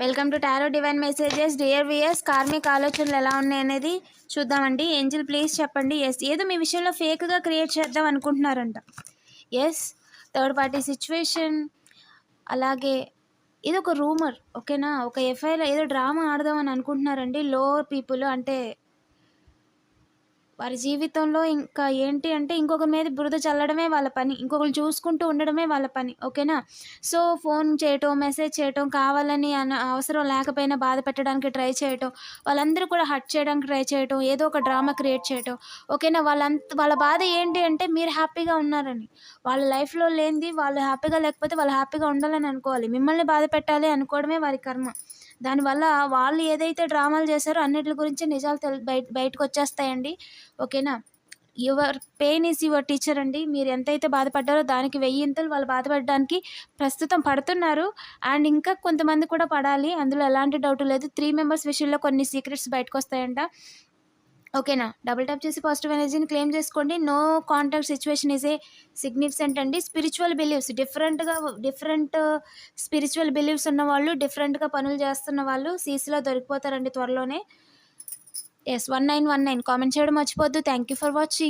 Welcome to tarot divine messages. Dear viewers కార్మిక ఆలోచనలు ఎలా ఉన్నాయి అనేది చూద్దామండి. ఏంజిల్ ప్లీజ్ చెప్పండి. ఎస్ ఏదో మీ విషయంలో ఫేక్గా క్రియేట్ చేద్దాం అనుకుంటున్నారంట. Yes third party situation. అలాగే ఇది ఒక రూమర్ ఓకేనా? ఒక ఎఫ్ఐఆర్ ఏదో డ్రామా ఆడదామని అనుకుంటున్నారండి. లో పీపుల్ అంటే వారి జీవితంలో ఇంకా ఏంటి అంటే ఇంకొక మీద బురద చల్లడమే వాళ్ళ పని. ఇంకొకరు చూసుకుంటూ ఉండడమే వాళ్ళ పని. ఓకేనా? సో ఫోన్ చేయటం మెసేజ్ చేయటం కావాలని అన అవసరం లేకపోయినా బాధ పెట్టడానికి ట్రై చేయటం వాళ్ళందరూ కూడా హట్ చేయడానికి ట్రై చేయటం ఏదో ఒక డ్రామా క్రియేట్ చేయటం. ఓకేనా? వాళ్ళంత వాళ్ళ బాధ ఏంటి అంటే మీరు హ్యాపీగా ఉన్నారని. వాళ్ళ లైఫ్లో లేనిది వాళ్ళు హ్యాపీగా లేకపోతే వాళ్ళు హ్యాపీగా ఉండాలని అనుకోవాలి. మిమ్మల్ని బాధ పెట్టాలి అనుకోవడమే వారి కర్మ. దానివల్ల వాళ్ళు ఏదైతే డ్రామాలు చేశారో అన్నిటి గురించి నిజాలు తెలి బయట బయటకు వచ్చేస్తాయండి. ఓకేనా? Your pain is your teacher అండి. మీరు ఎంతైతే బాధపడ్డారో దానికి వెయ్యింతలు వాళ్ళు బాధపడడానికి ప్రస్తుతం పడుతున్నారు. అండ్ ఇంకా కొంతమంది కూడా పడాలి. అందులో ఎలాంటి డౌట్ లేదు. త్రీ మెంబర్స్ విషయంలో కొన్ని సీక్రెట్స్ బయటకు వస్తాయంట ఓకేనా? డబుల్ ట్యాప్ చేసి పాజిటివ్ ఎనర్జీని క్లెయిమ్ చేసుకోండి. No contact situation is a significant అండి. స్పిరిచువల్ బిలీవ్స్ డిఫరెంట్గా డిఫరెంట్ స్పిరిచువల్ బిలీవ్స్ ఉన్న వాళ్ళు డిఫరెంట్గా పనులు చేస్తున్న వాళ్ళు సీసీలో దొరికిపోతారండి త్వరలోనే. Yes one nine one nine comment చేయడం మర్చిపోద్దు థ్యాంక్ యూ ఫర్ వాచింగ్